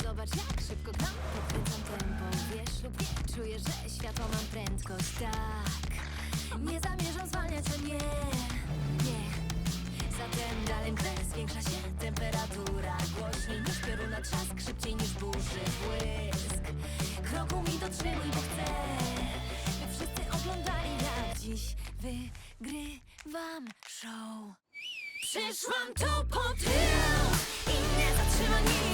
Zobacz jak szybko gram, podkręcam tempo. Wiesz lub nie, czuję, że światło mam prędkość. Tak, nie zamierzam zwalniać, a nie, nie. Zatem dalej mknę, zwiększa się temperatura. Głośniej niż pioruna trzask, szybciej niż burzy błysk. Kroku mi dotrzymuj, bo chcę By wszyscy oglądali jak dziś wygrywam show. Przyszłam tu po triumf i nie zatrzyma nic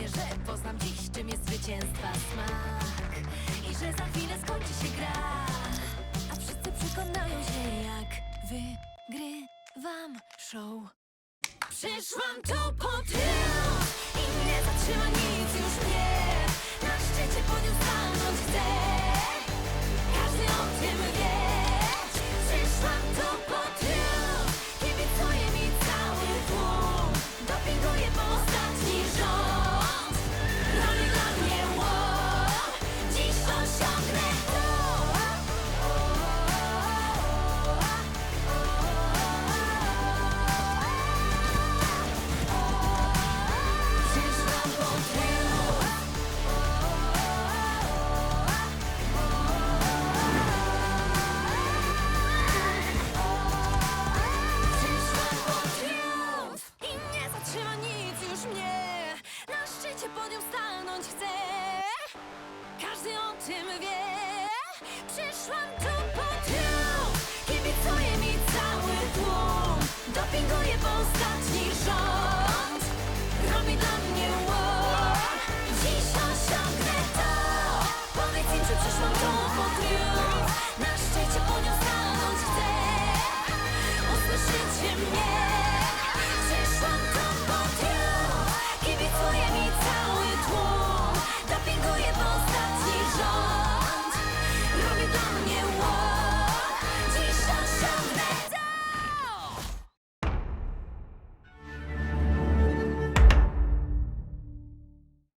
Czuję, że poznam dziś czym jest zwycięstwa smak I że za chwilę skończy się gra. A wszyscy przekonają się jak wygrywam show. Przyszłam tu po triumf I nie zatrzyma nic pod nią stanąć chcę. Każdy o tym wie. Przyszłam tu po ty